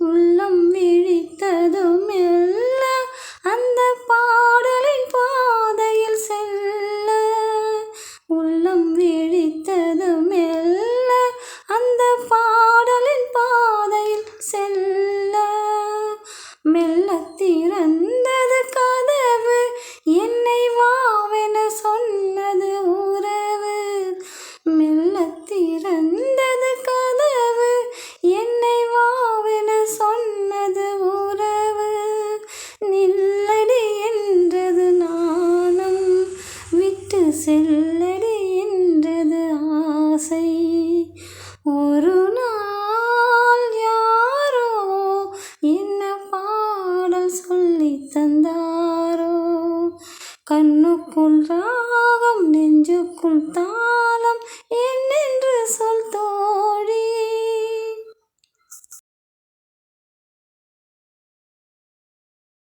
உள்ளம் விழித்ததும் எல்லாம் அந்த பாடலின் பாதையில் செல்ல. உள்ளம் விழித்ததும் எல்லாம் அந்த பாடலின் பாதையில் செல்ல. செல்லடி என்றது ஆசை. ஒரு நாள் யாரோ என்ன பாடல் சொல்லி தந்தாரோ? கண்ணுக்குள் ராகம் நெஞ்சுக்குள் தாளம்